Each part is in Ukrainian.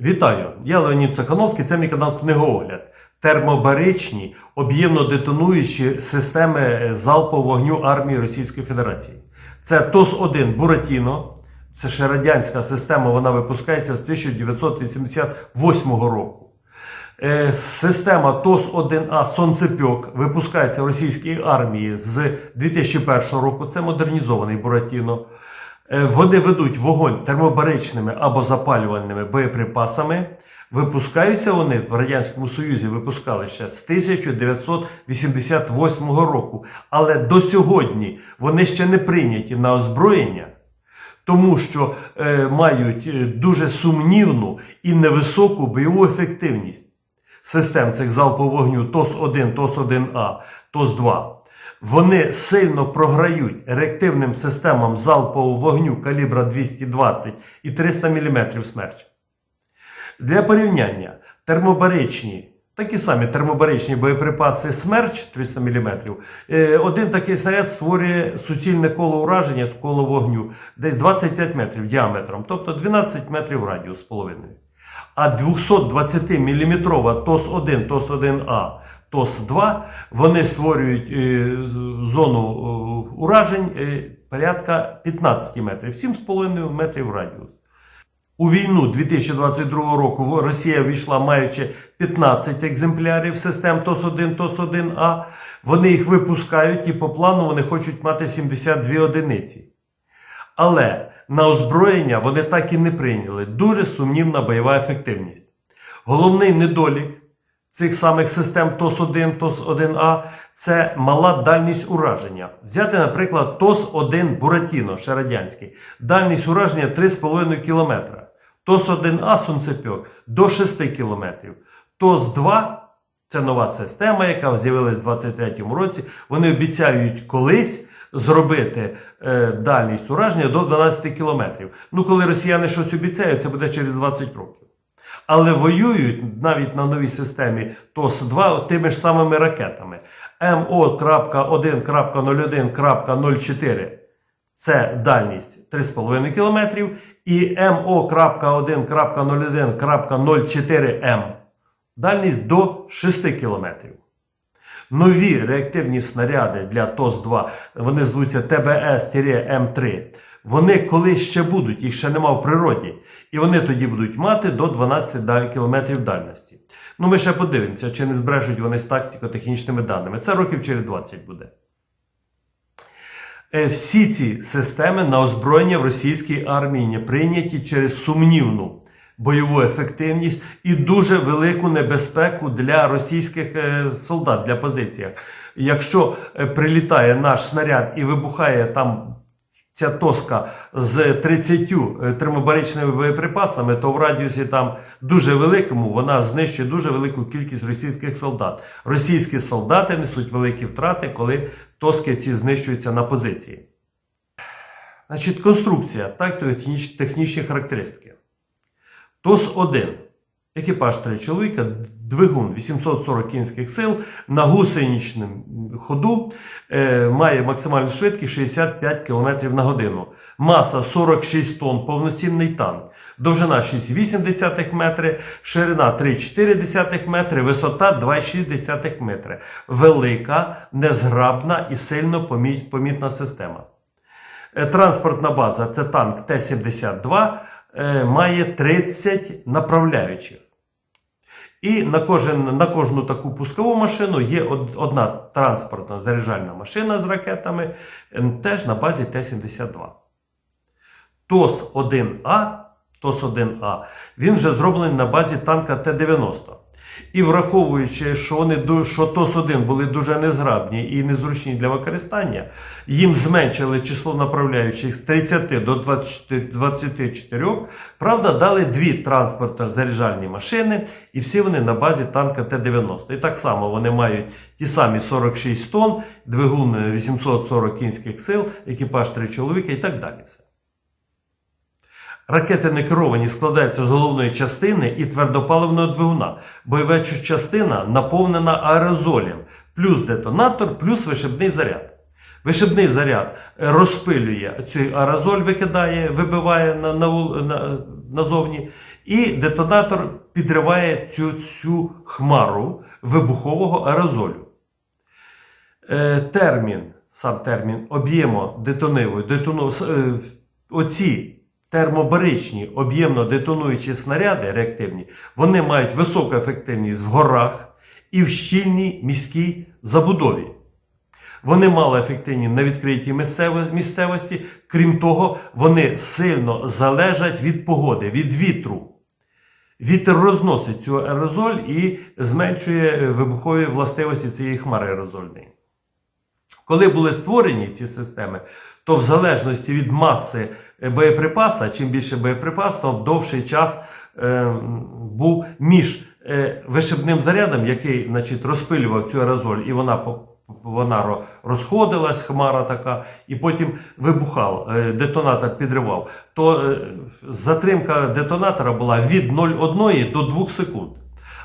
Вітаю! Я Леонід Цехановський, це мій канал Книгоогляд. Термобаричні об'ємно детонуючі системи е, залпового вогню армії Російської Федерації. Це ТОС-1 Буратіно, це ще радянська система, вона випускається з 1988 року. Е, Система ТОС-1А Сонцепьок випускається в російській армії з 2001 року. Це модернізований Буратіно. Е, Вони ведуть вогонь термобаричними або запалювальними боєприпасами. Випускаються вони в Радянському Союзі, випускали ще з 1988 року. Але до сьогодні вони ще не прийняті на озброєння, тому що е, мають е, дуже сумнівну і невисоку бойову ефективність систем цих залпового вогню ТОС-1, ТОС-1А, ТОС-2. Вони сильно програють реактивним системам залпового вогню калібра 220 і 300 мм смерч. Для порівняння термобаричні, такі самі термобаричні боєприпаси смерч 300 мм. е, Один такий снаряд створює суцільне коло ураження з коло вогню десь 25 метрів діаметром, тобто 12 метрів радіус з половиною. А 220 мм ТОС-1, ТОС-1А, ТОС-2 вони створюють е, зону е, уражень е, порядка 15 метрів, 7,5 метрів радіус. У війну 2022 року Росія війшла маючи 15 екземплярів систем ТОС-1, ТОС-1А. Вони їх випускають і по плану вони хочуть мати 72 одиниці. Але на озброєння вони так і не прийняли. Дуже сумнівна бойова ефективність. Головний недолік цих самих систем ТОС-1, ТОС-1А це мала дальність ураження. Взяти, наприклад, ТОС-1 Буратіно, ще радянський. Дальність ураження 3,5 км. ТОС-1А Сонцепьок до 6 км. ТОС-2 це нова система, яка з'явилась у 2023 році. Вони обіцяють колись зробити е, дальність ураження до 12 кілометрів. Ну, коли росіяни щось обіцяють, це буде через 20 років. Але воюють навіть на новій системі ТОС-2 тими ж самими ракетами. МО.1.01.04 це дальність 3,5 км і МО.1.01.04М дальність до 6 км. Нові реактивні снаряди для ТОС-2, вони звуться ТБС-М3. Вони колись ще будуть, їх ще нема в природі. І вони тоді будуть мати до 12 да- км дальності. Ну, ми ще подивимося, чи не збрешуть вони з тактико-технічними даними. Це років через 20 буде. Е, Всі ці системи на озброєння в російській армії не прийняті через сумнівну бойову ефективність і дуже велику небезпеку для російських е, солдат для позиціях. Якщо е, прилітає наш снаряд і вибухає там ця тоска з 30 е, термобаричними боєприпасами, то в радіусі там дуже великому вона знищує дуже велику кількість російських солдат. Російські солдати несуть великі втрати, коли тоски ці знищуються на позиції. Значить, конструкція, так, технічні характеристики. ТОС-1. Екіпаж 3 чоловіка, двигун 840 кінських сил на гусеничному ходу е, має максимальну швидкість 65 км на годину. Маса 46 тонн, повноцінний танк. Довжина 6,8 метри, ширина 3,4 метри, висота 2,6 метри. Велика, незграбна і сильно помітна система. Е, Транспортна база це танк Т-72, е, має 30 направляючих. І на, кожен, на кожну таку пускову машину є одна транспортна заряджальна машина з ракетами, е, теж на базі Т-72. ТОС-1А, ТОС-1А, він вже зроблений на базі танка Т-90. І враховуючи, що вони що ТОС-1 були дуже незграбні і незручні для використання, їм зменшили число направляючих з 30 до 24, 24. Правда, дали дві транспортно заряджальні машини, і всі вони на базі танка Т-90. І так само вони мають ті самі 46 тонн, двигун е, 840 кінських сил, екіпаж 3 чоловіка і так далі. Ракети не керовані складаються з головної частини і твердопаливного двигуна. Бойова частина наповнена аерозолем, плюс детонатор, плюс вишибний заряд. Вишибний заряд е, розпилює цей аерозоль, викидає, вибиває на, на, на, назовні, і детонатор підриває цю, цю хмару вибухового аерозолю. Е, термін, сам термін об'ємо детонивої, детону, е, оці термобаричні об'ємно детонуючі снаряди реактивні, вони мають високу ефективність в горах і в щільній міській забудові. Вони мало ефективні на відкритій місцевості. Крім того, вони сильно залежать від погоди, від вітру. Вітер розносить цю аерозоль і зменшує вибухові властивості цієї хмари аерозольної. Коли були створені ці системи, то в залежності від маси боєприпаса, чим більше боєприпас, то довший час е, був між е, вишибним зарядом, який значить, розпилював цю аерозоль, і вона вона розходилась, хмара така, і потім вибухав, е, детонатор підривав. То е, затримка детонатора була від 0,1 до 2 секунд.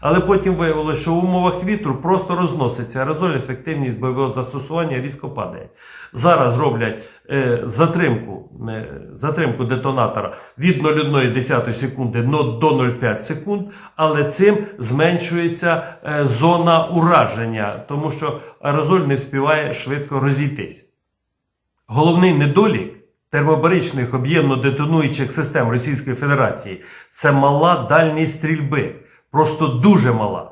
Але потім виявилося, що в умовах вітру просто розноситься аерозоль, ефективність бойового застосування різко падає. Зараз роблять е, затримку, е, затримку детонатора від 0,1 секунди до 0,5 секунд, але цим зменшується е, зона ураження, тому що аерозоль не вспіває швидко розійтись. Головний недолік термобаричних об'ємно детонуючих систем Російської Федерації це мала дальність стрільби. Просто дуже мала.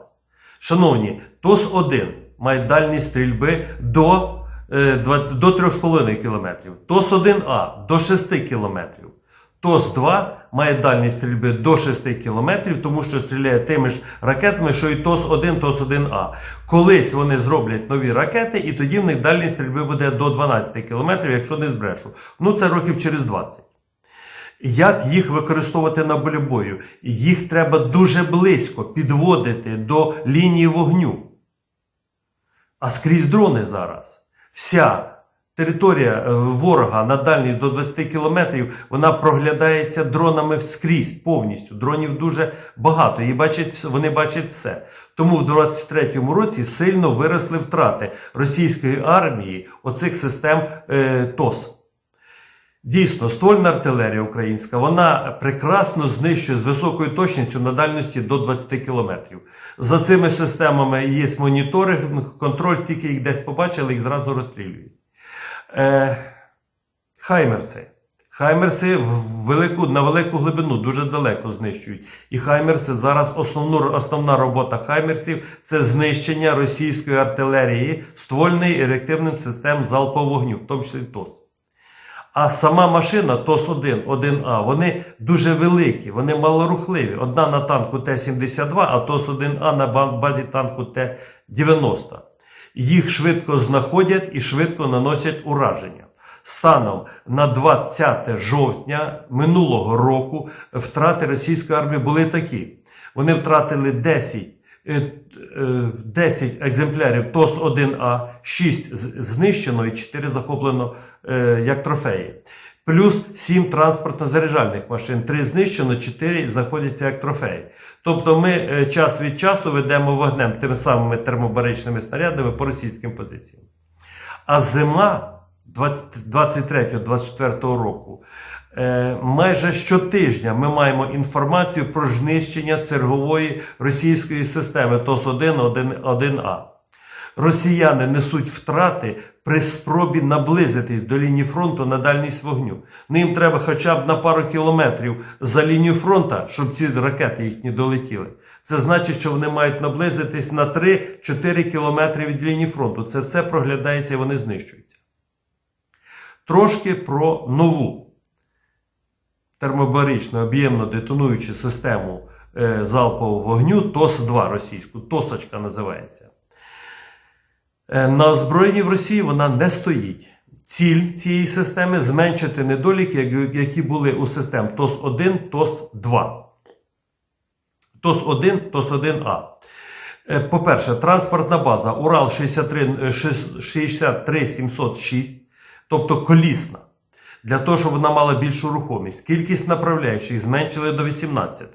Шановні, ТОС-1 має дальність стрільби до, до 3,5 км, ТОС-1А до 6 км. ТОС-2 має дальність стрільби до 6 км, тому що стріляє тими ж ракетами, що і ТОС-1, ТОС-1А. Колись вони зроблять нові ракети, і тоді в них дальність стрільби буде до 12 км, якщо не збрешу. Ну це років через 20. Як їх використовувати на полі бою? Їх треба дуже близько підводити до лінії вогню. А скрізь дрони зараз. Вся територія е, ворога на дальність до 20 кілометрів, вона проглядається дронами скрізь повністю. Дронів дуже багато, і бачать, вони бачать все. Тому в 23-му році сильно виросли втрати російської армії оцих систем е, ТОС. Дійсно, ствольна артилерія українська, вона прекрасно знищує з високою точністю на дальності до 20 кілометрів. За цими системами є моніторинг, контроль, тільки їх десь побачили, їх зразу розстрілюють. Е, хаймерси. Хаймерси в велику, на велику глибину дуже далеко знищують. І хаймерси зараз основну, основна робота хаймерсів це знищення російської артилерії ствольної і реактивним систем залпового вогню, в тому числі ТОС. А сама машина ТОС-1, 1А, вони дуже великі, вони малорухливі. Одна на танку Т-72, а ТОС-1А на базі танку Т-90. Їх швидко знаходять і швидко наносять ураження. Станом на 20 жовтня минулого року втрати російської армії були такі. Вони втратили 10 е, е, 10 екземплярів ТОС-1А, 6 знищено і 4 захоплено е, як трофеї. Плюс 7 транспортно-заряджальних машин, 3 знищено, 4 знаходяться як трофеї. Тобто ми е, час від часу ведемо вогнем тими самими термобаричними снарядами по російським позиціям. А зима 23-24 року. Е, Майже щотижня ми маємо інформацію про знищення чергової російської системи ТОС-1 1А. Росіяни несуть втрати при спробі наблизитись до лінії фронту на дальність вогню. Ну, їм треба хоча б на пару кілометрів за лінію фронту, щоб ці ракети їхні долетіли. Це значить, що вони мають наблизитись на 3-4 кілометри від лінії фронту. Це все проглядається і вони знищуються. Трошки про нову термобаричну об'ємно детонуючу систему е, залпового вогню ТОС-2 російську, ТОСочка називається. Е, На озброєнні в Росії вона не стоїть. Ціль цієї системи зменшити недоліки, які були у систем ТОС-1, ТОС-2. ТОС-1, ТОС-1А. Е, По-перше, транспортна база Урал 63, е, шіс- 63706, тобто колісна, для того, щоб вона мала більшу рухомість. Кількість направляючих зменшили до 18.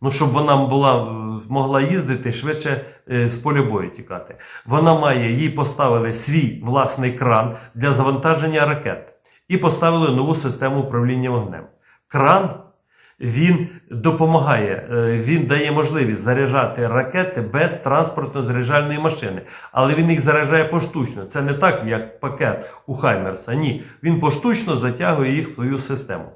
Ну, щоб вона була, е, могла їздити швидше е, з поля бою тікати. Вона має, їй поставили свій власний кран для завантаження ракет і поставили нову систему управління вогнем. Кран Він допомагає, е, він дає можливість заряджати ракети без транспортно-заряджальної машини. Але він їх заряджає поштучно. Це не так, як пакет у Хаймерса. Ні, він поштучно затягує їх в свою систему.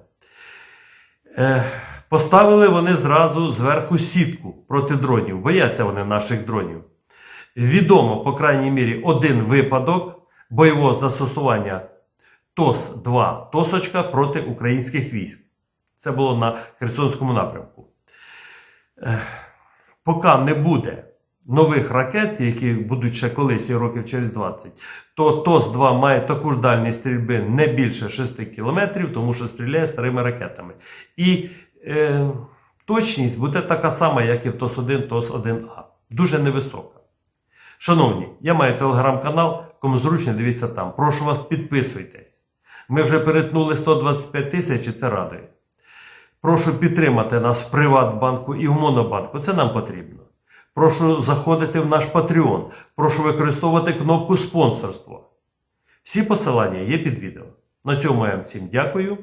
Е, Поставили вони зразу зверху сітку проти дронів. Бояться вони наших дронів. Відомо, по крайній мірі, один випадок бойового застосування ТОС-2 Тосочка проти українських військ. Це було на Херсонському напрямку. Поки не буде нових ракет, які будуть ще колись і років через 20, то ТОС-2 має таку ж дальність стрільби не більше 6 кілометрів, тому що стріляє старими ракетами. І е, точність буде така сама, як і в ТОС-1, ТОС-1А. Дуже невисока. Шановні, я маю телеграм-канал, кому зручно дивіться там. Прошу вас, підписуйтесь. Ми вже перетнули 125 тисяч і це радує. Прошу підтримати нас в Приватбанку і в Монобанку. Це нам потрібно. Прошу заходити в наш Patreon. Прошу використовувати кнопку спонсорство. Всі посилання є під відео. На цьому я вам всім дякую.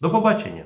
До побачення!